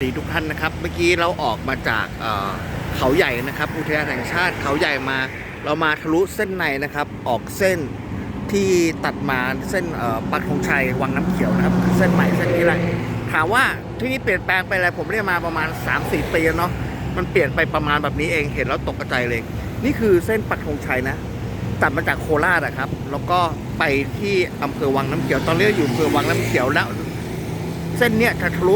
สวัสดีทุกท่านนะครับเมื่อกี้เราออกมาจากเขาใหญ่นะครับอุทยานแห่งชาติเขาใหญ่มา เรามาทะลุเส้นในนะครับ ออกเส้นที่ตัดมาเส้นปักธงชัยวังน้ำเขียวนะครับเส้นใหม่เส้นนี้แหละถามว่าที่นี่เปลี่ยนแปลงไปอะไรผมไม่ได้มาประมาณ 3-4ปีแล้วเนาะมันเปลี่ยนไปประมาณแบบนี้เองเห็นแล้วตกใจเลย นี่คือเส้นปักธงชัยนะ ตัดมาจากโคราชอะครับ แล้วก็ไปที่อำเภอวังน้ำเขียวตอนนี้อยู่อำเภอวังน้ำเขียวแล้ว เส้นเนี้ยจะทะลุ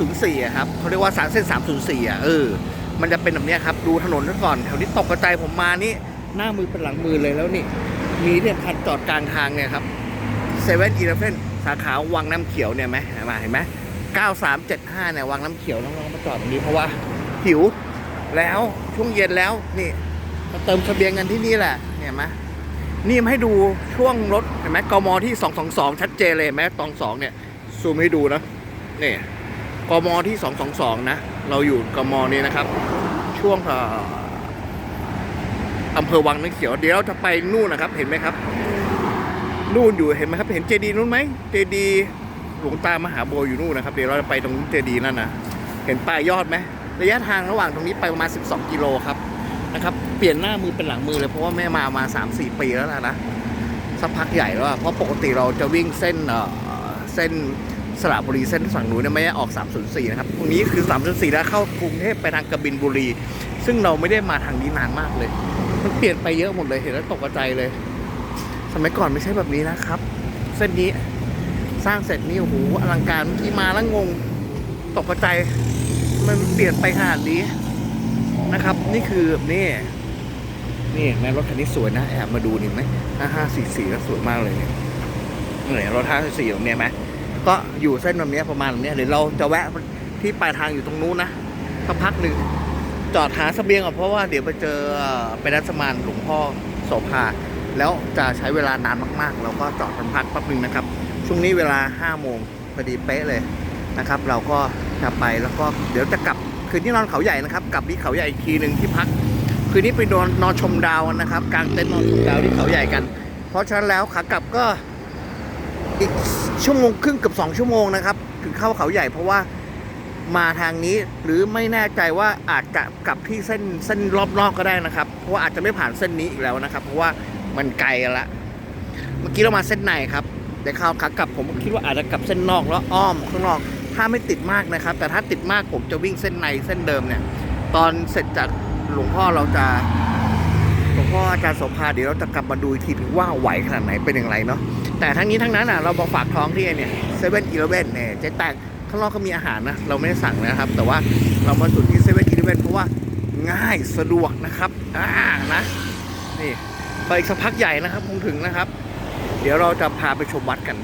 304 ครับเขาเรียกว่าสามเส้น 304อะเออ มันจะเป็นแบบเนี้ยครับ ดูถนนซะก่อน แถวนี้ตกกระจายผมมานี่ หน้ามือเป็นหลังมือเลยแล้วนี่ มีเนี่ยคันจอดกลางทางเนี่ยครับเซเว่นอีเลฟเว่นสาขาวังน้ำเขียวเนี่ยไหมเห็นไหมเห็นไหม9375 เนี่ยวังน้ำเขียวน้องๆมาจอดตรงนี้เพราะว่าหิวแล้วช่วงเย็นแล้วนี่มาเติมเสบียงกันที่นี่แหละเนี่ยเห็นไหมนี่มาให้ดูช่วงรถเห็นไหมกมที่ 222 ชัดเจนเลยไหมตองสองเนี่ย ซูมให้ดูนะนี่กมที่222นะ เราอยู่กมนี้นะครับ ช่วงอ่ออำเภอวังน้ำเขียว เดี๋ยวเราจะไปนู่นนะครับ เห็นไหมครับ นู่นอยู่เห็นไหมครับ เห็นเจดีนู่นไหมเจดีหลวงตามหาบัวอยู่นู่นนะครับ เดี๋ยวเราจะไปตรงเจดีนั่นนะเห็นปลายยอดไหมระยะทางระหว่างตรงนี้ไปประมาณ 12 กิโลครับนะครับ เปลี่ยนหน้ามือเป็นหลังมือเลยเพราะว่าแม่มามา 3-4 ปีแล้วล่ะนะสักพักใหญ่แล้วเพราะปกติเราจะวิ่งเส้นเส้น สระบุรีเส้นฝั่งนู้นเนี่ยไม่ได้ออก 304 นะครับ ตรงนี้คือ 304 แล้วเข้ากรุงเทพไปทางกบินบุรี ซึ่งเราไม่ได้มาทางนี้นานมากเลย มันเปลี่ยนไปเยอะหมดเลยเห็นแล้วตกใจเลย สมัยก่อนไม่ใช่แบบนี้นะครับ เส้นนี้สร้างเสร็จนี่โอ้โหอลังการเมื่อกี้มาแล้วงงตกใจมันเปลี่ยนไปขนาดนี้นะครับ นี่คือนี่นี่แม่รถคันนี้สวยนะแอบมาดูนี่ไหมห้าสี่สี่ก็สวยมากเลยเนี่ยเนี่ยรถห้าสี่ตรงเนี้ยไหม ก็อยู่เส้นแบบนี้ประมาณแบบนี้ยเดี๋ยวเราจะแวะที่ปลายทางอยู่ตรงนู้นนะสักพักหนึ่งจอดหาเสบียงก่อนเพราะว่าเดี๋ยวไปเจอเอ่อไปรัชมานหลวงพ่อโสภาแล้วจะใช้เวลานานมากๆ เราก็จอดพักแป๊บหนึงนะครับ ช่วงนี้เวลา5้าโมงพอดีเป๊ะเลยนะครับ เราก็จะไปแล้วก็เดี๋ยวจะกลับคืนที่นอนเขาใหญ่นะครับกลับที่เขาใหญ่อีกทีหนึ่งที่พัก คืนนี้ไปนอนนอนชมดาวนนะครับกลางเต็นท์นอนชมดาวที่เขาใหญ่กัน เพราะฉะนั้นแล้วขากลับก็ อีกชั่วโมงครึ่งเกับสองชั่วโมงนะครับ ถึงเข้าเขาใหญ่เพราะว่ามาทางนี้หรือไม่แน่ใจว่าอาจจะกลับที่เส้นเส้นรอบนอกก็ได้นะครับเพราะว่าอาจจะไม่ผ่านเส้นนี้อีกแล้วนะครับ เพราะว่ามันไกลกันละเมื่อกี้เรามาเส้นในครับแต่ข้าวขากลับผมคิดว่าอาจจะกลับเส้นนอกแล้วอ้อมข้างนอก ถ้าไม่ติดมากนะครับ แต่ถ้าติดมากผมจะวิ่งเส้นในเส้นเดิมเนี่ย ตอนเสร็จจากหลวงพ่อเราจะ หลวงพ่ออาจารย์โสภาเดี๋ยวเราจะกลับมาดูอีกทีว่าไหวขนาดไหนเป็นอย่างไรเนาะแต่ทั้งนี้ทั้งนั้นอะเรามาฝากท้องที่เนี่ยเซเว่นอีเลเว่นเนี่ยเจ๊แตกข้างนอกก็มีอาหารนะเราไม่ได้สั่งนะครับ แต่ว่าเรามาจุดที่เซเว่นอีเลเว่นเพราะว่าง่ายสะดวกนะครับอ่านะนี่ไปอีกสักพักใหญ่นะครับคงถึงนะครับ เดี๋ยวเราจะพาไปชมวัดกัน